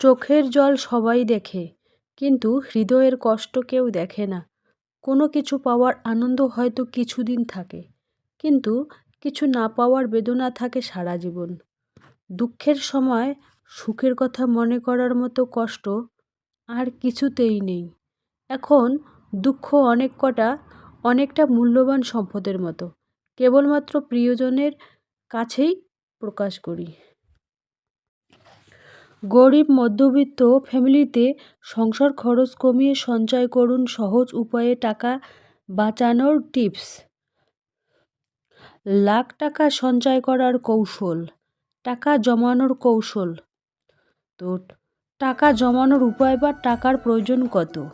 চোখের জল সবাই দেখে, কিন্তু হৃদয়ের কষ্ট কেউ দেখে না। কোনো কিছু পাওয়ার আনন্দ হয়তো কিছুদিন থাকে, কিন্তু কিছু না পাওয়ার বেদনা থাকে সারা জীবন। দুঃখের সময় সুখের কথা মনে করার মতো কষ্ট আর কিছুতেই নেই। এখন দুঃখ অনেক কটা, অনেকটা মূল্যবান সম্পদের মতো, কেবলমাত্র প্রিয়জনের কাছেই প্রকাশ করি। গরিব মধ্যবিত্ত ফ্যামিলিতে সংসার খরচ কমিয়ে সঞ্চয় করুন সহজ উপায়ে টাকা বাঁচানোর টিপস। লাখ টাকা সঞ্চয় করার কৌশল, টাকা জমানোর কৌশল। তো, টাকা জমানোর উপায় বা টাকার প্রয়োজন কত?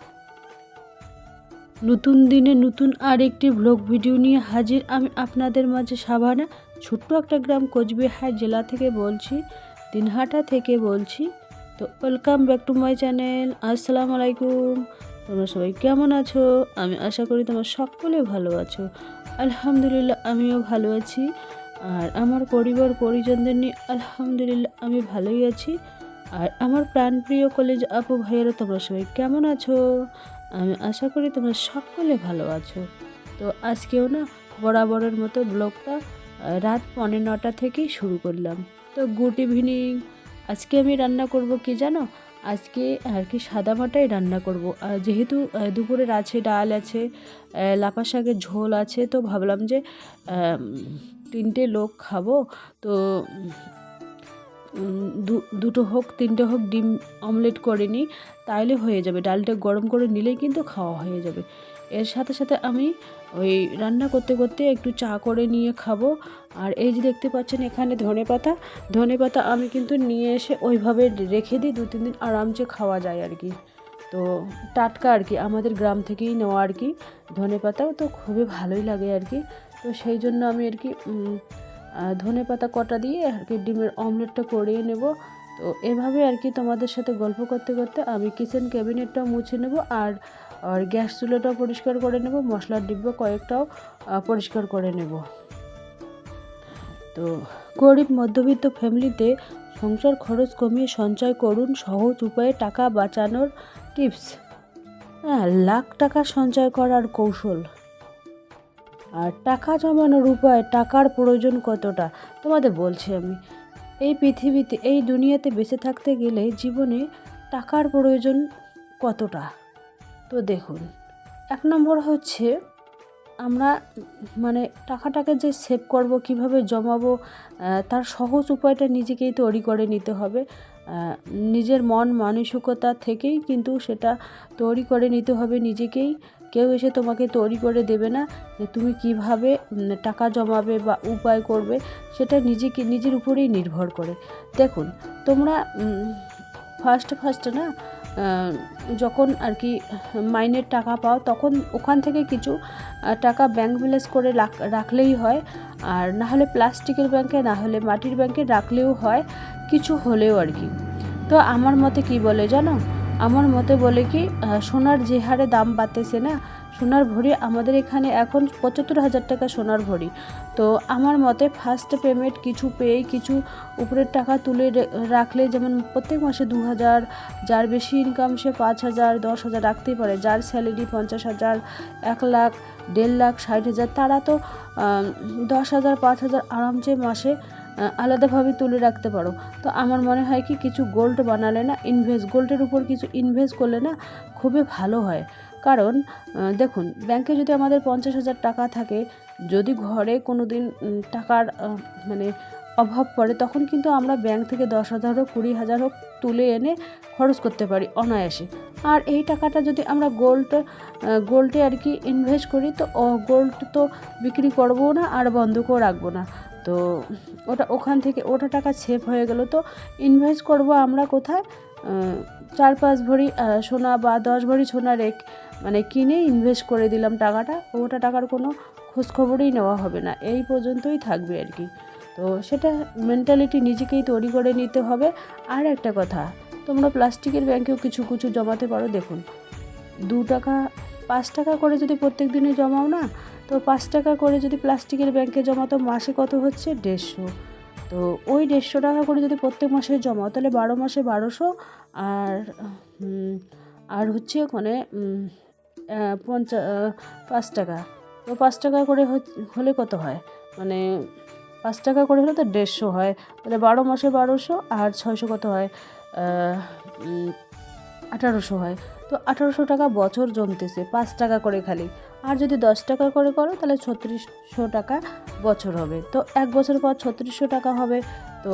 নতুন দিনে নতুন আর একটি ব্লগ ভিডিও নিয়ে হাজির আমি আপনাদের মাঝে সাভানা, ছোট্ট একটা গ্রাম কোচবিহার জেলা থেকে বলছি। দিনহাটা থেকে বলছি। তো welcome back to my channel আসসালামু আলাইকুম। তোমরা সবাই কেমন আছো? আমি আশা করি তোমরা সকলে ভালো আছো। আলহামদুলিল্লাহ, আমিও ভালো আছি। আর আমার পরিবার, পরিজনদের নিয়ে আলহামদুলিল্লাহ, আমি ভালোই আছি। আর আমার প্রাণপ্রিয় কলেজ আপু ভাইয়েরা, তোমরা সবাই কেমন আছো? আমি আশা করি তোমরা সকলে ভালো আছো। তো আজকেও না, বরাবরের মতো ব্লগটা রাত পনেরো নটা থেকেই শুরু করলাম। তো গুড ইভিনিং। আজকে আমি রান্না করব কি জানো? আজকে আর কি সাদা মাটাই রান্না করব। যেহেতু দুপুরের আছে, ডাল আছে লাপা শাকের ঝোল আছে, তো ভাবলাম যে তিনটে লোক খাব। তো দুটো হোক, তিনটে হোক, ডিম অমলেট করে নিই, তাইলে হয়ে যাবে। ডালটা গরম করে নিলেই কিন্তু খাওয়া হয়ে যাবে। এর সাথে সাথে আমি ওই রান্না করতে করতে একটু চা করে নিয়ে খাব। আর এই যে দেখতে পাচ্ছেন এখানে ধনে পাতা। ধনে পাতা আমি কিন্তু নিয়ে এসে ওইভাবে রেখে দিই দু তিন দিন আরামসে খাওয়া যায় আর কি। তো টাটকা আর কি, আমাদের গ্রাম থেকেই নেওয়া আর কি ধনে পাতাও তো খুবই ভালোই লাগে আর কি। তো সেই জন্য আমি আর কি ধনে পাতা কটা দিয়ে আর কি ডিমের অমলেটটা করিয়ে নেব। তো এভাবে আর কি তোমাদের সাথে গল্প করতে করতে আমি কিচেন ক্যাবিনেটটা মুছে নেব। আর আর গ্যাস চুলোটাও পরিষ্কার করে নেব, মশলার ডিব্বা কয়েকটাও পরিষ্কার করে নেব। তো গরিব মধ্যবিত্ত ফ্যামিলিতে সংসার খরচ কমিয়ে সঞ্চয় করুন সহজ উপায়ে টাকা বাঁচানোর টিপস। হ্যাঁ লাখ টাকা সঞ্চয় করার কৌশল। আর টাকা জমানোর উপায়, টাকার প্রয়োজন কতটা, তোমাদের বলছি আমি। এই পৃথিবীতে, এই দুনিয়াতে বেঁচে থাকতে গেলে জীবনে টাকার প্রয়োজন কতটা? তো দেখুন, এক নম্বর হচ্ছে আমরা মানে টাকাটাকে যে সেভ করব, কীভাবে জমাবো তার সহজ উপায়টা নিজেকেই তৈরি করে নিতে হবে। নিজের মন মানসিকতা থেকেই কিন্তু সেটা তৈরি করে নিতে হবে নিজেকেই। কেউ এসে তোমাকে তৈরি করে দেবে না যে তুমি কীভাবে টাকা জমাবে বা উপায় করবে, সেটা নিজেকে, নিজের উপরেই নির্ভর করে। দেখুন, তোমরা ফার্স্টে ফার্স্টে না যখন আর কি মাইনের টাকা পাও, তখন ওখান থেকে কিছু টাকা ব্যাংক ব্যালেন্স করে রাখলেই হয়। আর না হলে প্লাস্টিকের ব্যাংকে না হলে মাটির ব্যাংকে রাখলেও হয়, কিছু হলেও আর কি। তো আমার মতে কি বলে জানো? আমার মতে বলে কি সোনার যে হারে দাম বাড়তেছে না সোনার ভরি, আমাদের এখানে এখন পঁচাত্তর হাজার টাকা সোনার ভরি। তো আমার মতে ফার্স্ট পেমেন্ট কিছু পেয়েই কিছু উপরের টাকা তুলে রাখলে যেমন প্রত্যেক মাসে দু হাজার যার বেশি ইনকাম সে পাঁচ হাজার দশ হাজার রাখতেই পারে। যার স্যালারি পঞ্চাশ হাজার এক লাখ, দেড় লাখ ষাট হাজার তারা তো দশ হাজার পাঁচ হাজার আরামসে মাসে আলাদাভাবে তুলে রাখতে পারো। তো আমার মনে হয় কি, কিছু গোল্ড বানালে না ইনভেস্ট গোল্ডের উপর কিছু ইনভেস্ট করলে না, খুবই ভালো হয়। কারণ দেখুন ব্যাংকে যদি আমাদের পঞ্চাশ হাজার টাকা থাকে, যদি ঘরে কোনো দিন টাকার মানে অভাব পড়ে, তখন কিন্তু আমরা ব্যাংক থেকে দশ হাজার হোক, কুড়ি হাজার হোক তুলে এনে খরচ করতে পারি অনায়াসে। আর এই টাকাটা যদি আমরা গোল্ড গোল্ডে আর কি ইনভেস্ট করি, তো গোল্ড তো বিক্রি করব না আর বন্ধকও রাখব না। তো ওটা ওখান থেকে, ওটা টাকা সেভ হয়ে গেল, তো ইনভেস্ট করব আমরা কোথায়? চার পাঁচ ভরি সোনা বা দশ ভরি সোনা রেখ মানে কিনে ইনভেস্ট করে দিলাম টাকাটা। ওটা টাকার কোনো খোঁজখবরই নেওয়া হবে না। এই পর্যন্তই থাকবে আর কি। তো সেটা মেন্টালিটি নিজেকেই তৈরি করে নিতে হবে। আর একটা কথা, তোমরা প্লাস্টিকের ব্যাংকেও কিছু কিছু জমাতে পারো। দেখুন, দু টাকা, পাঁচ টাকা করে যদি প্রত্যেক দিনে জমাও না, তো পাঁচ টাকা করে যদি প্লাস্টিকের ব্যাংকে জমাতো, মাসে কত হচ্ছে? দেড়শো। তো ওই দেড়শো টাকা করে যদি প্রত্যেক মাসে জমাও, তাহলে বারো মাসে বারোশো আর আর হচ্ছে ওখানে পঞ্চা পাঁচ টাকা। তো পাঁচ টাকা করে হলে কত হয়? মানে পাঁচ টাকা করে হলে তো দেড়শো হয়। তাহলে বারো মাসে বারোশো আর ছয়শো কত হয়? আঠারোশো হয়। তো আঠারোশো টাকা বছর জমতেছে, পাঁচ টাকা করে খালি। আর যদি দশ টাকা করে করো, তাহলে ছত্রিশশো টাকা বছর হবে। তো এক বছর পর ছত্রিশশো টাকা হবে। তো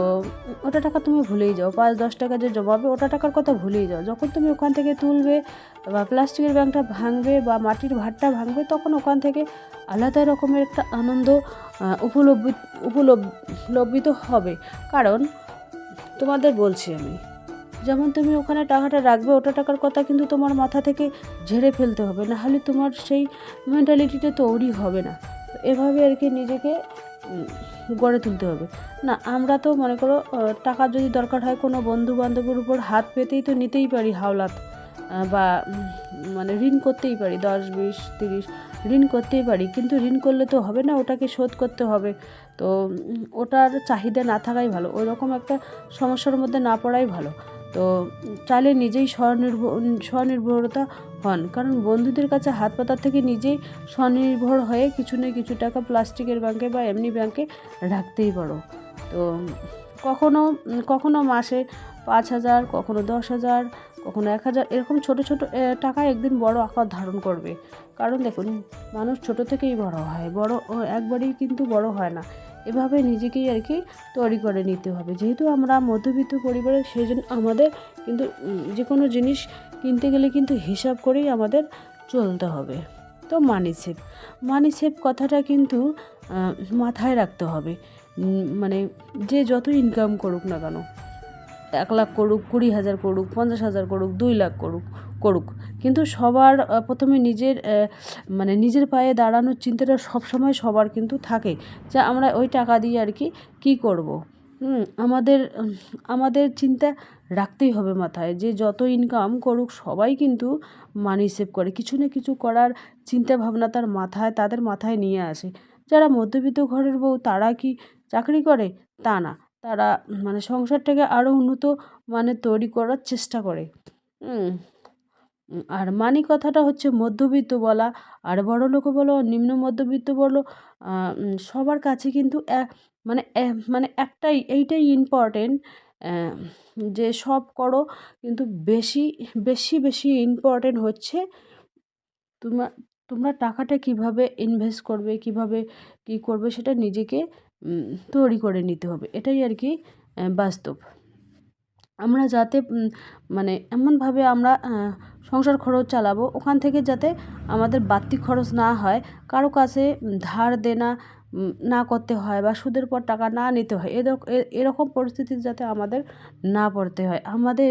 ওটা টাকা তুমি ভুলেই যাও। পাঁচ, দশ টাকা যে জমাবে, ওটা টাকার কথা ভুলেই যাও। যখন তুমি ওখান থেকে তুলবে বা প্লাস্টিকের ব্যাংকটা ভাঙবে বা মাটির ভাতটা ভাঙবে, তখন ওখান থেকে আলাদা রকমের একটা আনন্দ উপলব্ধি, উপলব্ধিত হবে। কারণ তোমাদের বলছি আমি যেমন তুমি ওখানে টাকাটা রাখবে, ওটা টাকার কথা কিন্তু তোমার মাথা থেকে ঝেড়ে ফেলতে হবে। না হলে তোমার সেই মেন্টালিটিটা তৈরি হবে না। এভাবে আর কি নিজেকে গড়ে তুলতে হবে। না, আমরা তো মনে করো টাকা যদি দরকার হয় কোনো বন্ধু বান্ধবের উপর হাত পেতেই তো নিতেই পারি হাওলাত বা মানে ঋণ করতেই পারি, দশ, বিশ, তিরিশ, ঋণ করতেই পারি। কিন্তু ঋণ করলে তো হবে না, ওটাকে শোধ করতে হবে। তো ওটার চাহিদা না থাকাই ভালো। ওই রকম একটা সমস্যার মধ্যে না পড়াই ভালো। তো চাইলে নিজেই স্বনির্ভর স্বনির্ভরতা হন। কারণ বন্ধুদের কাছে হাত পাতার থেকে নিজেই স্বনির্ভর হয়ে কিছু না কিছু টাকা প্লাস্টিকের ব্যাংকে বা এমনি ব্যাংকে রাখতেই পারো। তো কখনো কখনো মাসে পাঁচ হাজার, কখনো দশ হাজার, কখনো এক হাজার এরকম ছোটো ছোটো টাকা একদিন বড় আকার ধারণ করবে। কারণ দেখুন, মানুষ ছোট থেকেই বড় হয়। বড় একবারেই কিন্তু বড় হয় না। এভাবে নিজেকেই আর কি তৈরি করে নিতে হবে। যেহেতু আমরা মধ্যবিত্ত পরিবারের সেই জন্য আমাদের কিন্তু যে কোনো জিনিস কিনতে গেলে কিন্তু হিসাব করেই আমাদের চলতে হবে। তো মানি সেভ মানি সেভ কথাটা কিন্তু মাথায় রাখতে হবে। মানে যে যত ইনকাম করুক না কেন এক লাখ করুক, কুড়ি হাজার করুক, পঞ্চাশ হাজার করুক, দুই লাখ করুক করুক। কিন্তু সবার প্রথমে নিজের মানে নিজের পায়ে দাঁড়ানোর চিন্তাটা সবসময় সবার কিন্তু থাকে যে আমরা ওই টাকা দিয়ে আর কি, কী করব? আমাদের আমাদের চিন্তা রাখতেই হবে মাথায় যে যত ইনকাম করুক সবাই কিন্তু মানি সেভ করে। কিছু না কিছু করার চিন্তা ভাবনা তার মাথায়, তাদের মাথায় নিয়ে আসে। যারা মধ্যবিত্ত ঘরের বউ তারা কি চাকরি করে? তা না। তারা মানে সংসারটাকে আরও উন্নত মানে তৈরি করার চেষ্টা করে। আর মানি কথাটা হচ্ছে মধ্যবিত্ত বলা, আর বড়লোকও বলো নিম্ন মধ্যবিত্ত বলো সবার কাছে কিন্তু মানে মানে একটাই, এইটাই ইম্পর্টেন্ট যে সব করো, কিন্তু বেশি বেশি বেশি ইম্পর্টেন্ট হচ্ছে তোমার, তোমরা টাকাটা কীভাবে ইনভেস্ট করবে, কীভাবে কী করবে সেটা নিজেকে তৈরি করে নিতে হবে। এটাই আর কি বাস্তব। আমরা যাতে মানে এমনভাবে আমরা সংসার খরচ চালাবো, ওখান থেকে যাতে আমাদের বাড়তি খরচ না হয়, কারও কাছে ধার দেনা না করতে হয় বা সুদের পর টাকা না নিতে হয় এরক- এরকম পরিস্থিতি যাতে আমাদের না পড়তে হয়। আমাদের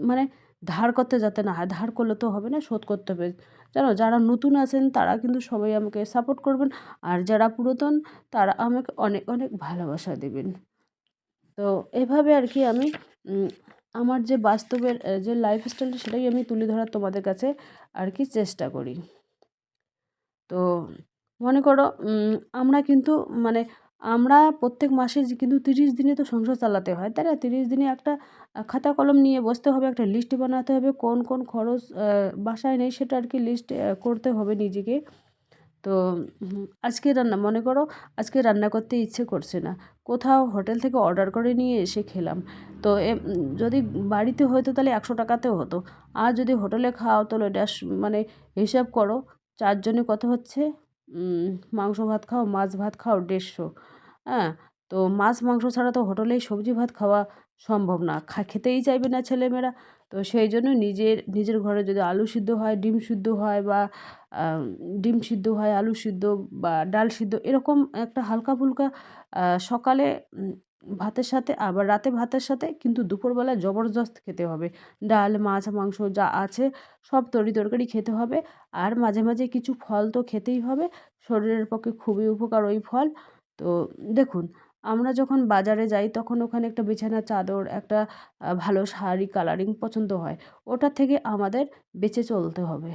মানে ধার করতে যাতে না হয়, ধার করলে তো হবে না, শোধ করতে হবে। জানো, যারা নতুন আছেন তারা কিন্তু সবাই আমাকে সাপোর্ট করবেন, আর যারা পুরাতন তারা আমাকে অনেক অনেক ভালোবাসা দেবেন। তো এভাবে আর কি আমি আমার যে বাস্তবের যে লাইফস্টাইলটা সেটাই আমি তুলে ধরার তোমাদের কাছে আর কি চেষ্টা করি। তো মনে করো আমরা কিন্তু মানে আমরা প্রত্যেক মাসে কিন্তু তিরিশ দিনে তো সংসার চালাতে হয়, তাই না? তিরিশ দিনে একটা খাতা কলম নিয়ে বসতে হবে, একটা লিস্ট বানাতে হবে, কোন কোন খরচ বাসায় নেই সেটা আর কি লিস্ট করতে হবে নিজেকে। তো আজকে রান্না, মনে করো আজকে রান্না করতে ইচ্ছে করছে না, কোথাও হোটেল থেকে অর্ডার করে নিয়ে এসে খেলাম। তো যদি বাড়িতে হতো তাহলে একশো টাকাতেও হতো, আর যদি হোটেলে খাও তাহলে ড্যাশ মানে হিসাব করো, চারজনে কত হচ্ছে? মাংস ভাত খাও, মাছ ভাত খাও, দেড়শো। হ্যাঁ? তো মাছ, মাংস ছাড়া তো হোটেলেই সবজি, ভাত খাওয়া সম্ভব না। খা, খেতেই চাইবে না ছেলেমেয়েরা। তো সেই জন্য নিজের নিজের ঘরে যদি আলু সিদ্ধ হয়, ডিম সিদ্ধ হয় বা ডিম সিদ্ধ হয়, আলু সিদ্ধ বা ডাল সিদ্ধ, এরকম একটা হালকা ফুলকা সকালে ভাতের সাথে আবার রাতে ভাতের সাথে কিন্তু দুপুরবেলা জবরদস্ত খেতে হবে। ডাল, মাছ, মাংস যা আছে সব তরি তরকারি খেতে হবে। আর মাঝে মাঝে কিছু ফল তো খেতেই হবে। শরীরের পক্ষে খুবই উপকার ওই ফল। তো দেখুন, আমরা যখন বাজারে যাই তখন ওখানে একটা বিছানার চাদর, একটা ভালো শাড়ি কালারিং পছন্দ হয়। ওটা থেকে আমাদের বেছে চলতে হবে।